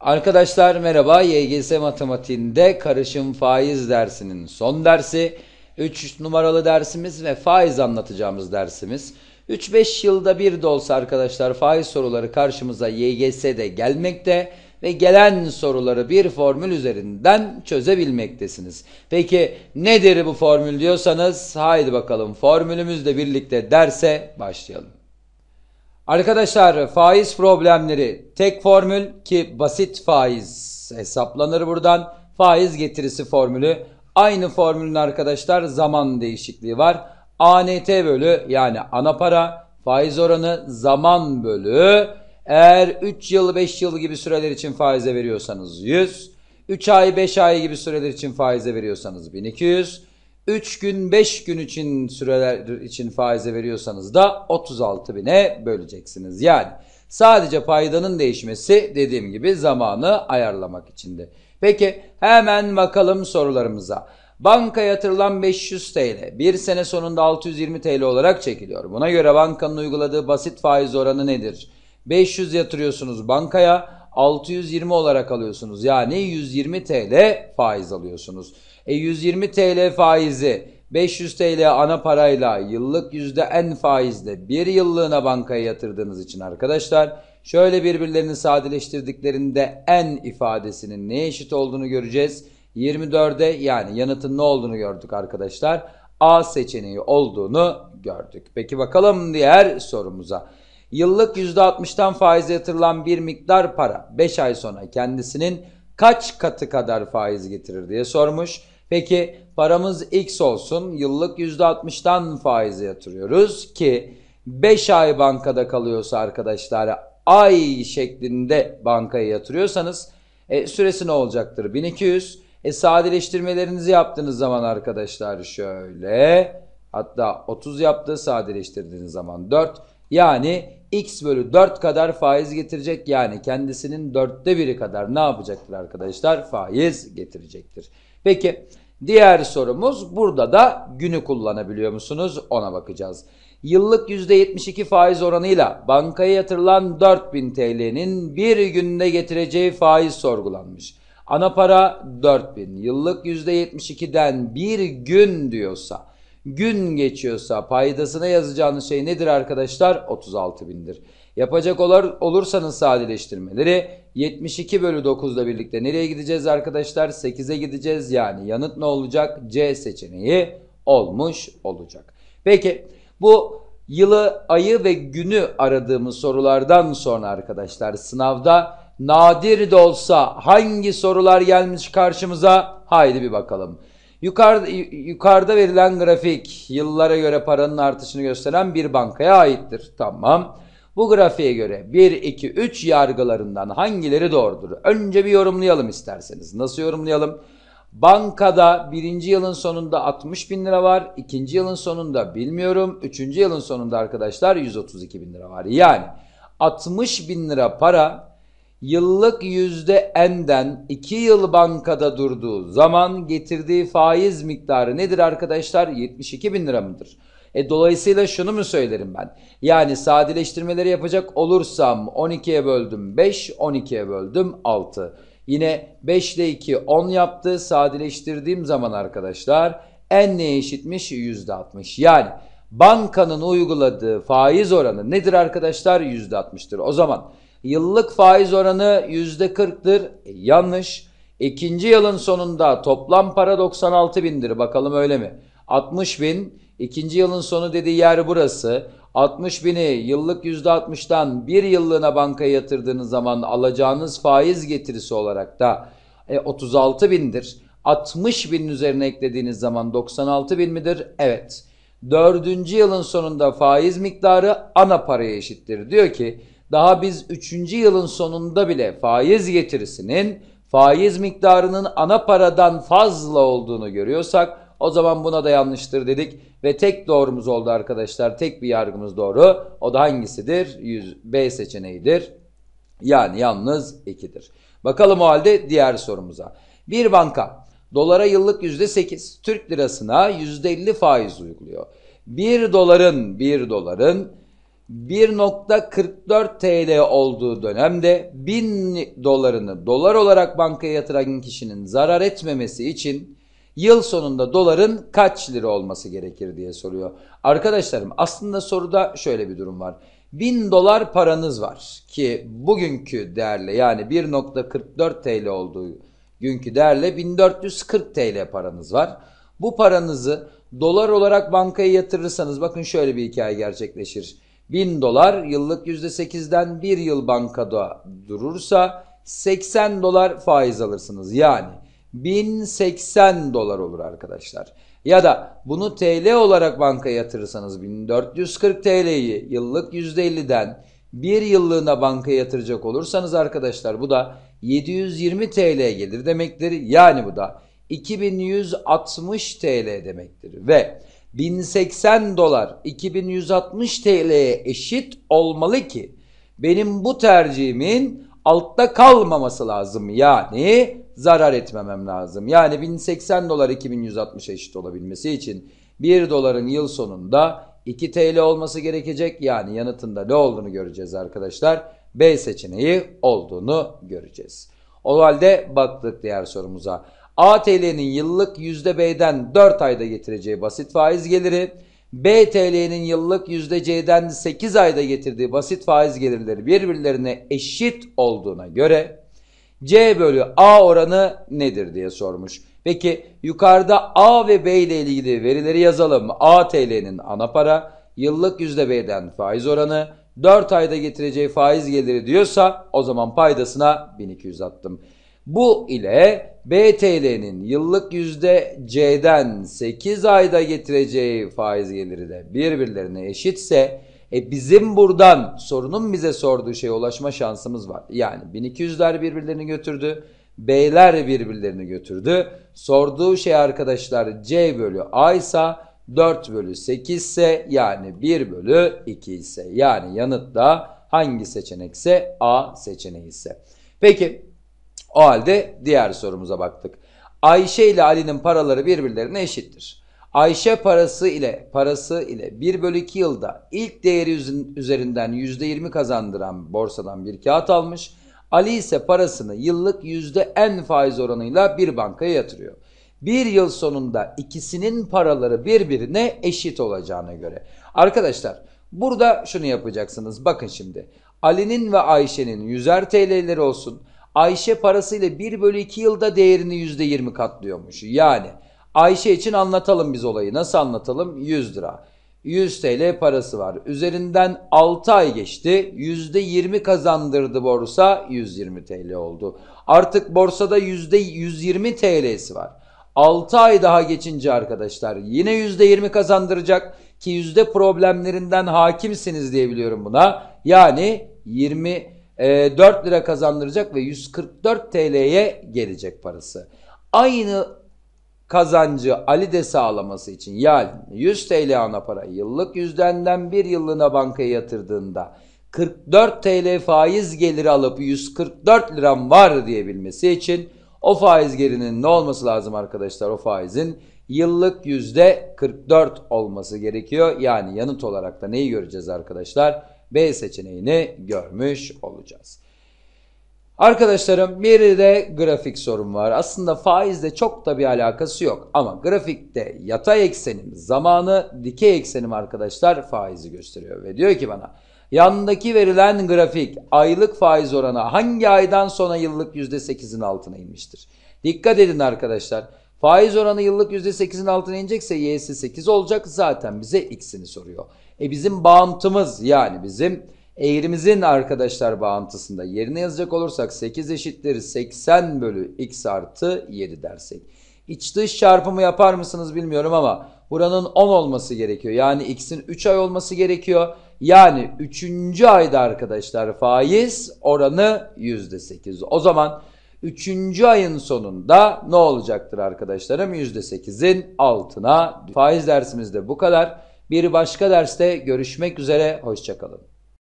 Arkadaşlar merhaba. YGS matematiğinde karışım faiz dersinin son dersi. 3 numaralı dersimiz ve faiz anlatacağımız dersimiz. 3-5 yılda bir de olsa arkadaşlar faiz soruları karşımıza YGS'de gelmekte ve gelen soruları bir formül üzerinden çözebilmektesiniz. Peki nedir bu formül diyorsanız haydi bakalım formülümüzle birlikte derse başlayalım. Arkadaşlar faiz problemleri tek formül ki basit faiz hesaplanır buradan. Faiz getirisi formülü aynı formülün arkadaşlar zaman değişikliği var. ANT bölü yani ana para faiz oranı zaman bölü eğer 3 yıl 5 yıl gibi süreler için faize veriyorsanız 100 3 ay 5 ay gibi süreler için faize veriyorsanız 1200 3 gün 5 gün için süreler için faize veriyorsanız da 36 bine böleceksiniz. Yani sadece paydanın değişmesi dediğim gibi zamanı ayarlamak içindi. Peki hemen bakalım sorularımıza. Banka yatırılan 500 TL bir sene sonunda 620 TL olarak çekiliyor. Buna göre bankanın uyguladığı basit faiz oranı nedir? 500 yatırıyorsunuz bankaya 620 olarak alıyorsunuz. Yani 120 TL faiz alıyorsunuz. E 120 TL faizi 500 TL ana parayla yıllık yüzde en faizle bir yıllığına bankaya yatırdığınız için arkadaşlar şöyle birbirlerini sadeleştirdiklerinde en ifadesinin neye eşit olduğunu göreceğiz. 24'e yani yanıtın ne olduğunu gördük arkadaşlar. A seçeneği olduğunu gördük. Peki bakalım diğer sorumuza. Yıllık %60'tan faize yatırılan bir miktar para 5 ay sonra kendisinin kaç katı kadar faiz getirir diye sormuş. Peki paramız x olsun yıllık %60'tan faize yatırıyoruz ki 5 ay bankada kalıyorsa arkadaşlar ay şeklinde bankaya yatırıyorsanız e, süresi ne olacaktır? 1200. E, sadeleştirmelerinizi yaptığınız zaman arkadaşlar şöyle hatta 30 yaptı sadeleştirdiğiniz zaman 4 yani x bölü 4 kadar faiz getirecek yani kendisinin dörtte biri kadar ne yapacaktır arkadaşlar? Faiz getirecektir. Peki diğer sorumuz burada da günü kullanabiliyor musunuz? Ona bakacağız. Yıllık %72 faiz oranıyla bankaya yatırılan 4000 TL'nin bir günde getireceği faiz sorgulanmış. Ana para 4000. Yıllık %72'den bir gün diyorsa, gün geçiyorsa paydasına yazacağınız şey nedir arkadaşlar? 36 bindir. Yapacak olur, olursanız sadeleştirmeleri 72 bölü 9 ile birlikte nereye gideceğiz arkadaşlar? 8'e gideceğiz. Yani yanıt ne olacak? C seçeneği olmuş olacak. Peki bu yılı, ayı ve günü aradığımız sorulardan sonra arkadaşlar sınavda nadir de olsa hangi sorular gelmiş karşımıza? Haydi bir bakalım. Yukarıda, yukarıda verilen grafik yıllara göre paranın artışını gösteren bir bankaya aittir. Tamam. Bu grafiğe göre 1, 2, 3 yargılarından hangileri doğrudur? Önce bir yorumlayalım isterseniz. Nasıl yorumlayalım? Bankada birinci yılın sonunda 60 bin lira var. ikinci yılın sonunda bilmiyorum. Üçüncü yılın sonunda arkadaşlar 132 bin lira var. Yani 60 bin lira para yıllık yüzde enden 2 yıl bankada durduğu zaman getirdiği faiz miktarı nedir arkadaşlar? 72 bin lira mıdır? E, dolayısıyla şunu mu söylerim ben? Yani sadeleştirmeleri yapacak olursam 12'ye böldüm 5, 12'ye böldüm 6. Yine 5 ile 2 10 yaptı. Sadeleştirdiğim zaman arkadaşlar en neye eşitmiş? %60. Yani bankanın uyguladığı faiz oranı nedir arkadaşlar? %60'tır. O zaman yıllık faiz oranı %40'tır. E, yanlış. İkinci yılın sonunda toplam para 96 bindir. Bakalım öyle mi? 60 bin. İkinci yılın sonu dediği yer burası. 60 bini yıllık %60'dan bir yıllığına bankaya yatırdığınız zaman alacağınız faiz getirisi olarak da e, 36 bindir. 60 binin üzerine eklediğiniz zaman 96 bin midir? Evet. Dördüncü yılın sonunda faiz miktarı ana paraya eşittir. Diyor ki daha biz üçüncü yılın sonunda bile faiz getirisinin faiz miktarının ana paradan fazla olduğunu görüyorsak o zaman buna da yanlıştır dedik ve tek doğrumuz oldu arkadaşlar. Tek bir yargımız doğru. O da hangisidir? 100, B seçeneğidir. Yani yalnız 2'dir. Bakalım o halde diğer sorumuza. Bir banka dolara yıllık %8, Türk lirasına %50 faiz uyguluyor. 1 doların 1 doların 1.44 TL olduğu dönemde 1000 dolarını dolar olarak bankaya yatıran kişinin zarar etmemesi için yıl sonunda doların kaç lira olması gerekir diye soruyor. Arkadaşlarım aslında soruda şöyle bir durum var. 1000 dolar paranız var ki bugünkü değerle yani 1.44 TL olduğu günkü değerle 1440 TL paranız var. Bu paranızı dolar olarak bankaya yatırırsanız bakın şöyle bir hikaye gerçekleşir. 1000 dolar yıllık %8'den bir yıl bankada durursa 80 dolar faiz alırsınız. Yani 1080 dolar olur arkadaşlar. Ya da bunu TL olarak bankaya yatırırsanız 1440 TL'yi yıllık %50'den bir yıllığına bankaya yatıracak olursanız arkadaşlar bu da 720 TL gelir demektir. Yani bu da 2160 TL demektir. Ve 1080 dolar 2160 TL'ye eşit olmalı ki benim bu tercihimin altta kalmaması lazım. Yani zarar etmemem lazım. Yani 1080 dolar 2160 eşit olabilmesi için 1 doların yıl sonunda 2 TL olması gerekecek. Yani yanıtında ne olduğunu göreceğiz arkadaşlar. B seçeneği olduğunu göreceğiz. O halde baktık diğer sorumuza. ATL'nin yıllık %B'den 4 ayda getireceği basit faiz geliri, BTL'nin yıllık %C'den 8 ayda getirdiği basit faiz gelirleri birbirlerine eşit olduğuna göre C bölü A oranı nedir diye sormuş. Peki yukarıda A ve B ile ilgili verileri yazalım. ATL'nin ana para, yıllık %B'den faiz oranı, 4 ayda getireceği faiz geliri diyorsa o zaman paydasına 1200 attım. Bu ile BTL'nin yıllık yüzde C'den 8 ayda getireceği faiz geliri de birbirlerine eşitse e bizim buradan sorunun bize sorduğu şeye ulaşma şansımız var. Yani 1200'ler birbirlerini götürdü. B'ler birbirlerini götürdü. Sorduğu şey arkadaşlar C bölü A ise 4 bölü 8 ise yani 1 bölü 2 ise yani yanıt da hangi seçenekse A seçeneği ise. Peki o halde diğer sorumuza baktık. Ayşe ile Ali'nin paraları birbirlerine eşittir. Ayşe parası ile parası ile 1 bölü 2 yılda ilk değeri üzerinden %20 kazandıran borsadan bir kağıt almış. Ali ise parasını yıllık %n faiz oranıyla bir bankaya yatırıyor. Bir yıl sonunda ikisinin paraları birbirine eşit olacağına göre. Arkadaşlar burada şunu yapacaksınız. Bakın şimdi Ali'nin ve Ayşe'nin 100'er TL'leri olsun. Ayşe parasıyla 1 bölü 2 yılda değerini %20 katlıyormuş. Yani Ayşe için anlatalım biz olayı. Nasıl anlatalım? 100 lira. 100 TL parası var. Üzerinden 6 ay geçti. %20 kazandırdı borsa 120 TL oldu. Artık borsada %120 TL'si var. 6 ay daha geçince arkadaşlar yine %20 kazandıracak ki yüzde problemlerinden hakimsiniz diye biliyorum buna. Yani 20 4 lira kazandıracak ve 144 TL'ye gelecek parası. Aynı kazancı Ali de sağlaması için yani 100 TL ana para yıllık yüzdenden bir yıllığına bankaya yatırdığında 44 TL faiz geliri alıp 144 liram var diyebilmesi için o faiz gelirinin ne olması lazım arkadaşlar o faizin yıllık yüzde 44 olması gerekiyor. Yani yanıt olarak da neyi göreceğiz arkadaşlar? B seçeneğini görmüş olacağız. Arkadaşlarım bir de grafik sorun var. Aslında faizle çok da bir alakası yok. Ama grafikte yatay eksenim zamanı dikey eksenim arkadaşlar faizi gösteriyor. Ve diyor ki bana yandaki verilen grafik aylık faiz oranı hangi aydan sonra yıllık %8'in altına inmiştir? Dikkat edin arkadaşlar. Faiz oranı yıllık %8'in altına inecekse y'si 8 olacak. Zaten bize x'ini soruyor. E bizim bağıntımız yani bizim eğrimizin arkadaşlar bağıntısında yerine yazacak olursak 8 eşittir 80 bölü x artı 7 dersek. İç dış çarpımı yapar mısınız bilmiyorum ama buranın 10 olması gerekiyor. Yani x'in 3 ay olması gerekiyor. Yani 3. ayda arkadaşlar faiz oranı %8. O zaman 3. ayın sonunda ne olacaktır arkadaşlarım? %8'in altına. Faiz dersimizde bu kadar. Bir başka derste görüşmek üzere. Hoşçakalın.